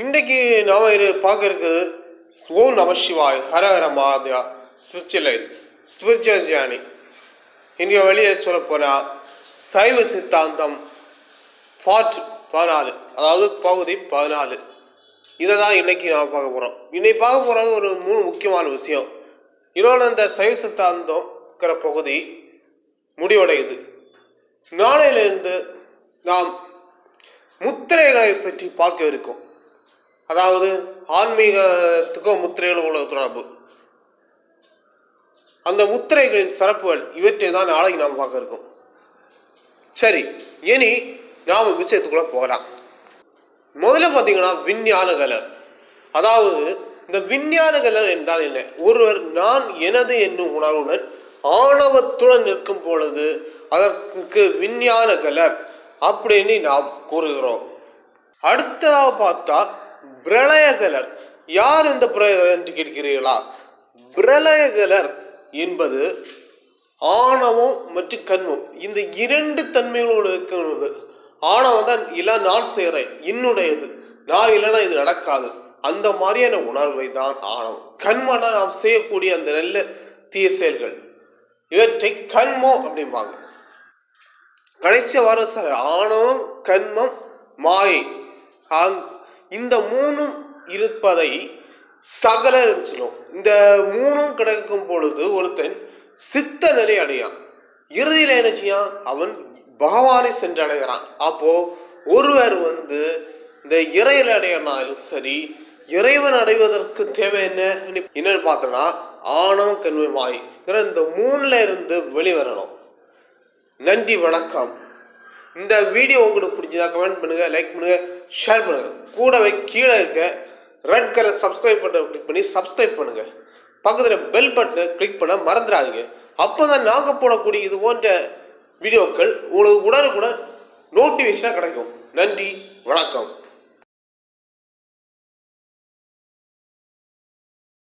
இன்றைக்கு நாம இரு பார்க்க இருக்குது ஓம் நம சிவாய் ஹர ஹர மாதா ஸ்பிரிச்சுவலை ஸ்பிரிச்சுவல் ஜேர்னி இங்கே வெளியே சொல்ல போனால் சைவ சித்தாந்தம் பார்ட் பதினாலு அதாவது பகுதி பதினாலு. இதை தான் இன்னைக்கு நாம் பார்க்க போகிறோம் இன்னைக்கு பார்க்க போகிறது ஒரு மூணு முக்கியமான விஷயம். இன்னொன்று இந்த சைவ சித்தாந்தம்ங்கிற பகுதி முடிவடையுது. நாளையிலிருந்து நாம் முத்திரைகளை பற்றி பார்க்க இருக்கோம். அதாவது ஆன்மீகத்துக்கும் முத்திரைகளும் உள்ள தொடர்பு அந்த முத்திரைகளின் சிறப்புகள் இவற்றை தான் நாளைக்கு நாம் பார்க்க இருக்கோம். சரி இனி நாம் விஷயத்துக்குள்ள போகலாம். முதல்ல பார்த்தீங்கன்னா விஞ்ஞான கலர். அதாவது இந்த விஞ்ஞான கலர் என்றால் என்ன? ஒருவர் நான் எனது என்னும் உணர்வுடன் ஆணவத்துடன் நிற்கும் பொழுது அதற்கு விஞ்ஞான கலர் அப்படின்னு நாம் கூறுகிறோம். அடுத்ததாக பார்த்தா பிரளயகலர். யார் இந்த பிரளயகலர் என்று கேட்கிறீர்களா? பிரளயகலர் என்பது ஆணவம் மற்றும் கண்மம். இந்த இரண்டு தன்மைகளோடு இருக்கிறது. ஆணவம் தான் இல்லை நான் செய்கிறேன் என்னுடையது நான் இல்லைன்னா இது நடக்காது. அந்த மாதிரியான உணர்வை தான் ஆணவம். கண்மனா நாம் செய்யக்கூடிய அந்த நல்ல தீய செயல்கள். இவற்றை கண்மோ அப்படிம்பாங்க. கடைசி வர ஆணவம் கண்மம் மாயை. இந்த மூணும் இருப்பதை சகலன்னு சொல்லுவோம். இந்த மூணும் கிடைக்கும் பொழுது ஒருத்தன் சித்த நிலை அடையான் இறுதியில் என்ன செய்யான் அவன் பகவானை சென்றடைகிறான் அப்போ ஒருவர் வந்து இந்த இறையில் அடையினாலும் சரி இறைவன் அடைவதற்கு தேவை என்ன? என்னன்னு பார்த்தோன்னா ஆணவம் கண்மை மாய் இந்த மூணுல இருந்து வெளிவரணும். நன்றி வணக்கம். இந்த வீடியோ உங்களுக்கு பிடிச்சதா கமெண்ட் பண்ணுங்க லைக் பண்ணுங்கள் ஷேர் பண்ணுங்கள் கூடவே கீழே இருக்க ரெட் கலர் சப்ஸ்கிரைப் பட்டனை கிளிக் பண்ணி சப்ஸ்கிரைப் பண்ணுங்கள் பக்கத்தில் பெல் பட்டனை கிளிக் பண்ண மறந்துடாதீங்க. அப்போ தான் நாங்கள் போடக்கூடிய இது போன்ற வீடியோக்கள் உங்களுக்கு உடனுக்குடன் நோட்டிஃபிகேஷனாக கிடைக்கும். நன்றி வணக்கம்.